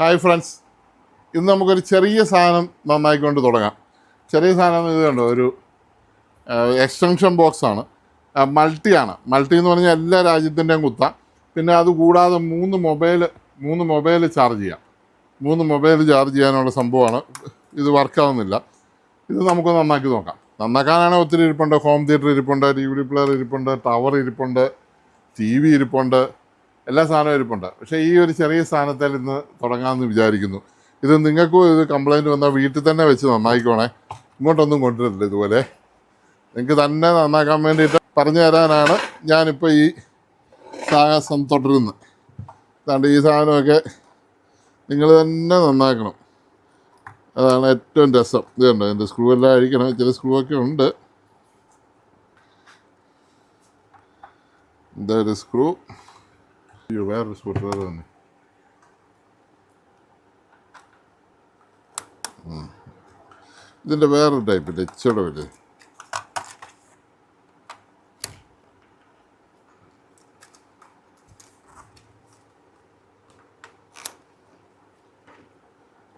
Hi friends. ഇന്ന് നമുക്കൊരു ചെറിയ സാധനം നന്നായിക്കൊണ്ട് തുടങ്ങാം. ചെറിയ സാധനം ഇത് കണ്ടോ? ഒരു എക്സ്റ്റൻഷൻ ബോക്സാണ് മൾട്ടിയാണ് മൾട്ടി എന്ന് പറഞ്ഞാൽ എല്ലാ രാജ്യത്തിന്റെയും കുത്താം. പിന്നെ അത് കൂടാതെ മൂന്ന് മൊബൈൽ മൂന്ന് മൊബൈൽ ചാർജ് ചെയ്യാം. മൂന്ന് മൊബൈൽ ചാർജ് ചെയ്യാനുള്ള സംഭവമാണ്. ഇത് വർക്കാവുന്നില്ല ഇത് നമുക്ക് നന്നാക്കി നോക്കാം. നന്നാക്കാനാണ് ഒത്തിരി ഇരിപ്പുണ്ട്. ഹോം തിയേറ്റർ ഇരിപ്പുണ്ട് ഡി വി പ്ലെയർ ഇരിപ്പുണ്ട് ടവർ ഇരിപ്പുണ്ട് ടി വി ഇരിപ്പുണ്ട്. എല്ലാ സാധനവും ഇരിപ്പുണ്ട്. പക്ഷേ ഈ ഒരു ചെറിയ സ്ഥാനത്തിൽ ഇന്ന് തുടങ്ങാമെന്ന് വിചാരിക്കുന്നു. ഇത് നിങ്ങൾക്കും ഇത് കംപ്ലൈന്റ് വന്നാൽ വീട്ടിൽ തന്നെ വെച്ച് നന്നായിക്കോണേ. ഇങ്ങോട്ടൊന്നും കൊണ്ടുവരില്ല ഇതുപോലെ. നിങ്ങൾക്ക് തന്നെ നന്നാക്കാൻ വേണ്ടിയിട്ട് പറഞ്ഞു തരാനാണ് ഞാനിപ്പോൾ ഈ സാഹസം തുടരുന്നത്. അതുകൊണ്ട് ഈ സാധനമൊക്കെ നിങ്ങൾ തന്നെ നന്നാക്കണം. അതാണ് ഏറ്റവും രസം. ഇത് കണ്ടോ? എന്റെ സ്ക്രൂ എല്ലാം അഴിക്കണം. ചില സ്ക്രൂ ഒക്കെ ഉണ്ട്. എന്തായാലും സ്ക്രൂ അയ്യോ വേറൊരു സ്ക്രൂ ഡ്രൈവർ തന്നെ. ഇതിന്റെ വേറൊരു ടൈപ്പ് ഇല്ല ഇച്ചിടെ വലുത്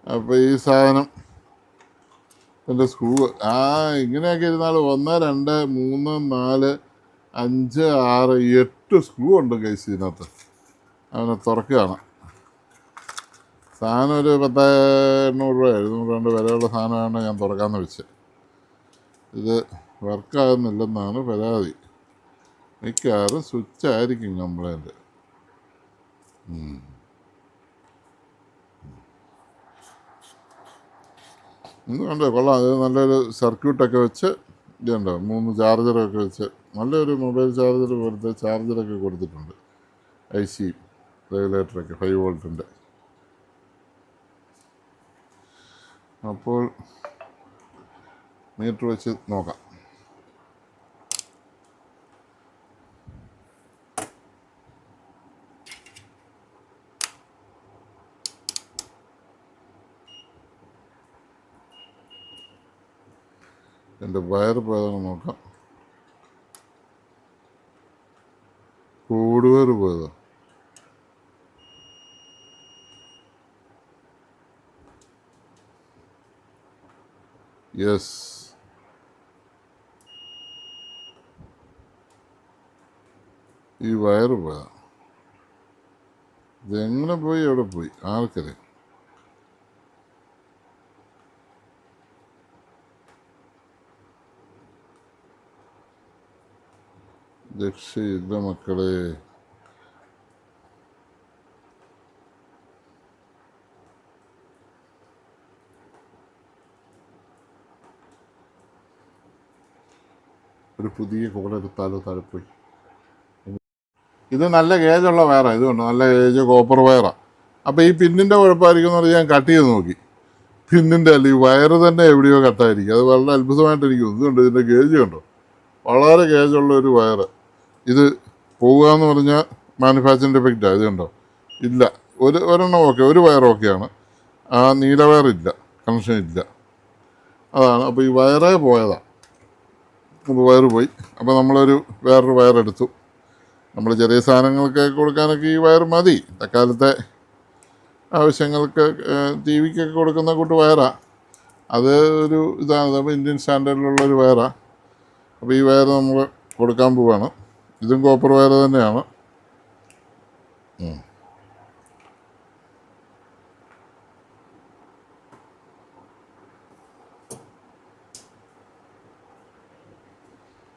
അപ്പോൾ ഈ സാധനം എന്റെ സ്ക്രൂ ആ ഇങ്ങനെയൊക്കെ ഇരുന്നാൽ ഒന്ന് രണ്ട് മൂന്ന് നാല് അഞ്ച് ആറ് എട്ട് സ്ക്രൂ ഉണ്ട് കേസ് ഇതിനകത്ത് അവനെ തുറക്കുകയാണ് സാധനം ഒരു പത്ത് എണ്ണൂറ് രൂപ എഴുന്നൂറ് രണ്ട് വിലയുള്ള സാധനമാണ് ഞാൻ തുറക്കാമെന്ന് വെച്ച് ഇത് വർക്കാകുന്നില്ലെന്നാണ് പരാതി. മിക്കവാറും സ്വിച്ച് ആയിരിക്കും കംപ്ലൈന്റ് കണ്ടോ കൊള്ളാം. അത് നല്ലൊരു സർക്യൂട്ടൊക്കെ വെച്ച് ഇതുണ്ടോ മൂന്ന് ചാർജറൊക്കെ വെച്ച് നല്ലൊരു മൊബൈൽ ചാർജർ പോലത്തെ ചാർജറൊക്കെ കൊടുത്തിട്ടുണ്ട്. ഐ സി റെഗുലേറ്ററൊക്കെ ഫൈവ് വോൾട്ടിന്റെ അപ്പോൾ മീറ്റർ വെച്ച് നോക്കാം. എന്റെ വയർ പോയതാണ് നോക്കാം. കൂടുവേർ പോയതാ. യെസ് ഈ വയറ് പോയാ. ഇതെങ്ങനെ പോയി? എവിടെ പോയി? ആർക്കറിയാം. രക്ഷയില്ല മക്കളെ. ഒരു പുതിയ കോല എടുത്താലോ പോയി ഇത് നല്ല ഗേജുള്ള വയറാ ഇത് കണ്ടോ? നല്ല ഗേജ് കോപ്പർ വയറാണ് അപ്പോൾ ഈ പിന്നിന്റെ കുഴപ്പമായിരിക്കും എന്ന് പറഞ്ഞാൽ ഞാൻ കട്ട് ചെയ്ത് നോക്കി. പിന്നിന്റെ അല്ല ഈ വയറ് തന്നെ എവിടെയോ കട്ടായിരിക്കും അത് വളരെ അത്ഭുതമായിട്ട് എനിക്ക്. ഇതുണ്ട് ഇതിന്റെ ഗേജ് കണ്ടോ? വളരെ ഗേജുള്ള ഒരു വയറ് ഇത് പോവുക എന്ന് പറഞ്ഞാൽ മാനുഫാക്ചറിങ് ഡിഫക്റ്റാണ് ഇത് കണ്ടോ? ഇല്ല. ഒരു ഒരെണ്ണം ഓക്കെ ഒരു വയർ ഓക്കെയാണ് ആ നീല വയറില്ല കണക്ഷൻ ഇല്ല. അതാണ്. അപ്പോൾ ഈ വയറേ പോയതാണ് അപ്പോൾ വയറ് പോയി. അപ്പോൾ നമ്മളൊരു വേറൊരു വയറെടുത്തു. നമ്മൾ ചെറിയ സാധനങ്ങൾക്ക് കൊടുക്കാനൊക്കെ ഈ വയർ മതി. തക്കാലത്തെ ആവശ്യങ്ങൾക്ക് ടി വിക്കൊക്കെ കൊടുക്കുന്ന കൂട്ട് വയറാണ് അത് ഒരു ഇതാണ്. അപ്പോൾ ഇന്ത്യൻ സ്റ്റാൻഡേർഡിലുള്ള ഒരു വയറാണ് അപ്പോൾ ഈ വയർ നമ്മൾ കൊടുക്കാൻ പോവാണ്. ഇതും കോപ്പർ വയർ തന്നെയാണ്.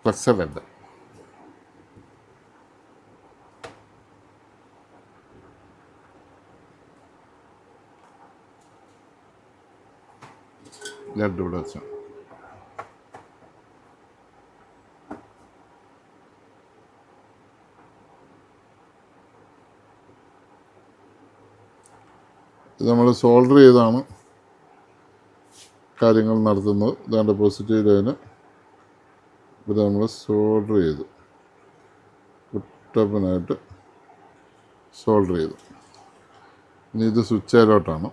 ഉം. സെവൻ ലഡ് ഇവിടെ ഇത് നമ്മൾ സോൾഡർ ചെയ്താണ് കാര്യങ്ങൾ നടത്തുന്നത് ഇതാണ്ട് പോസിറ്റീവ് ലൈന് ഇത് നമ്മൾ സോൾഡർ ചെയ്തു. കുട്ടപ്പനായിട്ട് സോൾഡർ ചെയ്തു. ഇനി ഇത് സ്വിച്ചിലോട്ടാണ്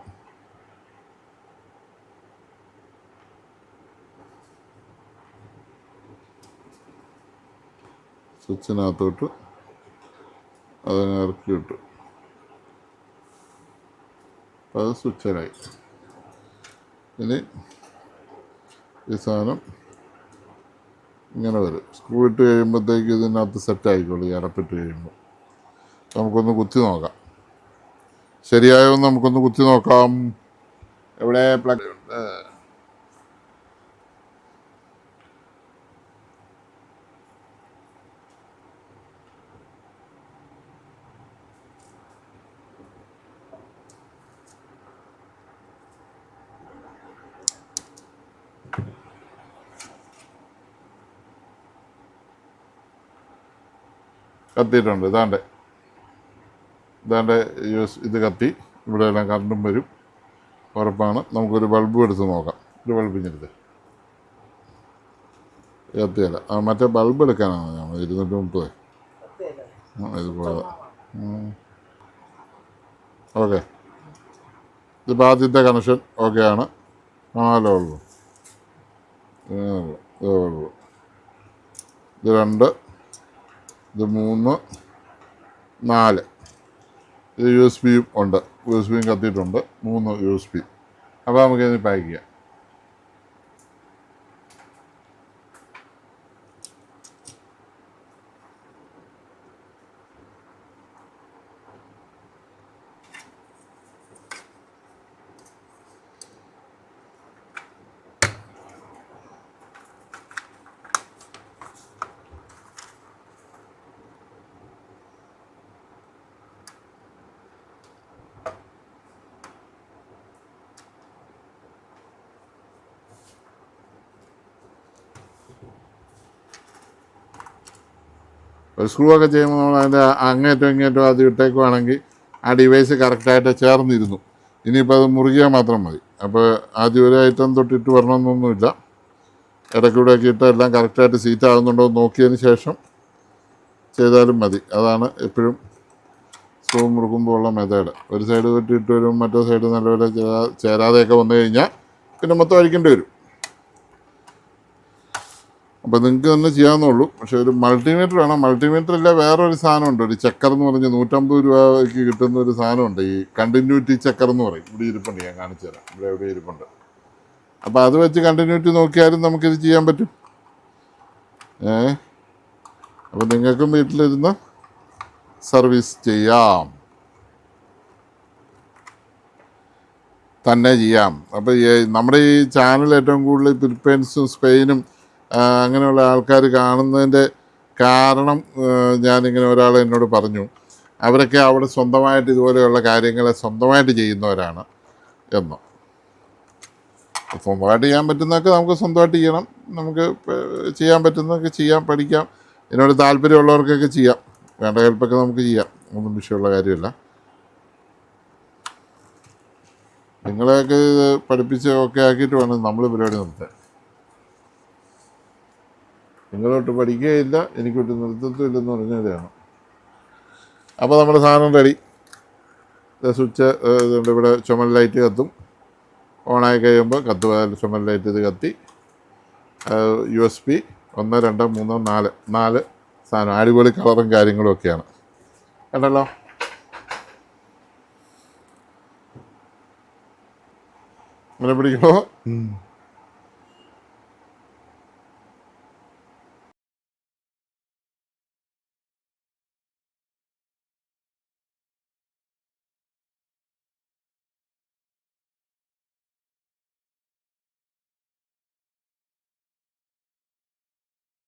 സ്വിച്ചിനകത്തോട്ട് അതിനെ ഇറക്കി വിട്ടു അത് സ്വിച്ചിലായി ഇനി ഈ സാധനം ഇങ്ങനെ വരും. സ്ക്രൂ ഇട്ട് കഴിയുമ്പോഴത്തേക്ക് ഇതിനകത്ത് സെറ്റ് ആയിക്കോളൂ ഈ അടപ്പിട്ട് കഴിയുമ്പോൾ നമുക്കൊന്ന് കുത്തി നോക്കാം. ശരിയായോ നമുക്കൊന്ന് കുത്തി നോക്കാം. എവിടെ? പ്ലഗ് കത്തിയിട്ടുണ്ട്. ഇതാണ്ട്. ഇതാണ്ട് യൂസ് ഇത് കത്തി. ഇവിടെ എല്ലാം കറണ്ടും വരും. ഉറപ്പാണ്. നമുക്കൊരു ബൾബ് എടുത്ത് നോക്കാം. ഒരു ബൾബ് ഇഞ്ഞെടുത്ത് കത്തിയല്ല. ആ മറ്റേ ബൾബ് എടുക്കാനാണ് ഞാൻ ഇരുന്നൂറ്റി മുപ്പത്. ഇതുപോലെ ഓക്കെ. ഇതിപ്പോൾ ആദ്യത്തെ കണക്ഷൻ ഓക്കെ ആണ്. ഇത് ഉള്ളൂ. ഇത് രണ്ട്. ഇത് മൂന്ന് നാല്. ഇത് യു എസ് ബിയും ഉണ്ട്. യു എസ് ബിയും കത്തിയിട്ടുണ്ട്. മൂന്ന് യു എസ് ബി അപ്പോൾ നമുക്ക് പാക്ക് ചെയ്യാം. ഒരു സ്ക്രൂ ഒക്കെ ചെയ്യുമ്പോൾ നമ്മൾ അതിന്റെ അങ്ങേറ്റം ഇങ്ങേറ്റം അത് ഇട്ടേക്കുവാണെങ്കിൽ ആ ഡിവൈസ് കറക്റ്റായിട്ട് ചേർന്നിരുന്നു. ഇനിയിപ്പോൾ അത് മുറുകിയാൽ മാത്രം മതി. അപ്പോൾ ആദ്യം ഒരു ഐറ്റം തൊട്ടിട്ട് വരണമെന്നൊന്നുമില്ല. ഇടയ്ക്കൂടെയൊക്കെ ഇട്ട് എല്ലാം കറക്റ്റായിട്ട് സീറ്റ് ആകുന്നുണ്ടോ എന്ന് നോക്കിയതിന് ശേഷം ചെയ്താലും മതി. അതാണ് എപ്പോഴും സ്ക്രൂ മുറുക്കുമ്പോൾ ഉള്ള മെത്തേഡ് ഒരു സൈഡ് തൊട്ടിട്ട് വരും മറ്റേ സൈഡ് നല്ലപോലെ ചേരാ ചേരാതെയൊക്കെ വന്നു കഴിഞ്ഞാൽ പിന്നെ മൊത്തം അഴിക്കേണ്ടി വരും. അപ്പോൾ നിങ്ങൾക്ക് തന്നെ ചെയ്യാവുന്നുള്ളൂ പക്ഷെ ഒരു മൾട്ടിമീറ്റർ വേണം. മൾട്ടിമീറ്റർ ഇല്ല വേറൊരു സാധനമുണ്ട്. ഒരു ചക്കർ എന്ന് പറഞ്ഞ് നൂറ്റമ്പത് രൂപയ്ക്ക് കിട്ടുന്ന ഒരു സാധനമുണ്ട്. ഈ കണ്ടിന്യൂറ്റി ചക്കർ എന്ന് പറയും. ഇവിടെ ഇരിപ്പുണ്ട് ഞാൻ കാണിച്ചു തരാം. ഇവിടെ എവിടെ ഇരിപ്പുണ്ട്. അപ്പോൾ അത് വെച്ച് കണ്ടിന്യൂറ്റി നോക്കിയാലും നമുക്കിത് ചെയ്യാൻ പറ്റും. ഏ? അപ്പോൾ നിങ്ങൾക്കും വീട്ടിലിരുന്ന് സർവീസ് ചെയ്യാം. തന്നെ ചെയ്യാം. അപ്പോൾ നമ്മുടെ ഈ ചാനൽ ഏറ്റവും കൂടുതൽ ഫിലിപ്പൈൻസും സ്പെയിനും അങ്ങനെയുള്ള ആൾക്കാർ കാണുന്നതിന്റെ കാരണം ഞാനിങ്ങനെ ഒരാൾ എന്നോട് പറഞ്ഞു. അവരൊക്കെ അവിടെ സ്വന്തമായിട്ട് ഇതുപോലെയുള്ള കാര്യങ്ങളെ സ്വന്തമായിട്ട് ചെയ്യുന്നവരാണ് എന്ന്. സ്വന്തമായിട്ട് ചെയ്യാൻ പറ്റുന്നതൊക്കെ നമുക്ക് സ്വന്തമായിട്ട് ചെയ്യണം. നമുക്ക് ചെയ്യാൻ പറ്റുന്നതൊക്കെ ചെയ്യാം പഠിക്കാം. എന്നോട് താല്പര്യമുള്ളവർക്കൊക്കെ ചെയ്യാം. വേണ്ട ഹെൽപ്പൊക്കെ നമുക്ക് ചെയ്യാം. ഒന്നും വിഷയമുള്ള കാര്യമല്ല. നിങ്ങളെയൊക്കെ പഠിപ്പിച്ച് ഒക്കെ ആക്കിയിട്ട് വേണം നമ്മൾ പരിപാടി നിർത്താൻ നിങ്ങളോട്ട് പഠിക്കുകയില്ല എനിക്കൊട്ട് ഇല്ലെന്ന് പറഞ്ഞതാണ് അപ്പോൾ നമ്മുടെ സാധനം റെഡി സ്വിച്ച് ഇവിടെ ചുമൽ ലൈറ്റ് കത്തും. ഓണായി കഴിയുമ്പോൾ കത്തുക. ചുമൽ ലൈറ്റ് ഇത് കത്തി. യു എസ് പി ഒന്ന് രണ്ട് മൂന്ന് നാല്. നാല് സാധനം. അടിപൊളി കളറും കാര്യങ്ങളും ഒക്കെയാണ്. കണ്ടല്ലോ? അങ്ങനെ പിടിക്കണോ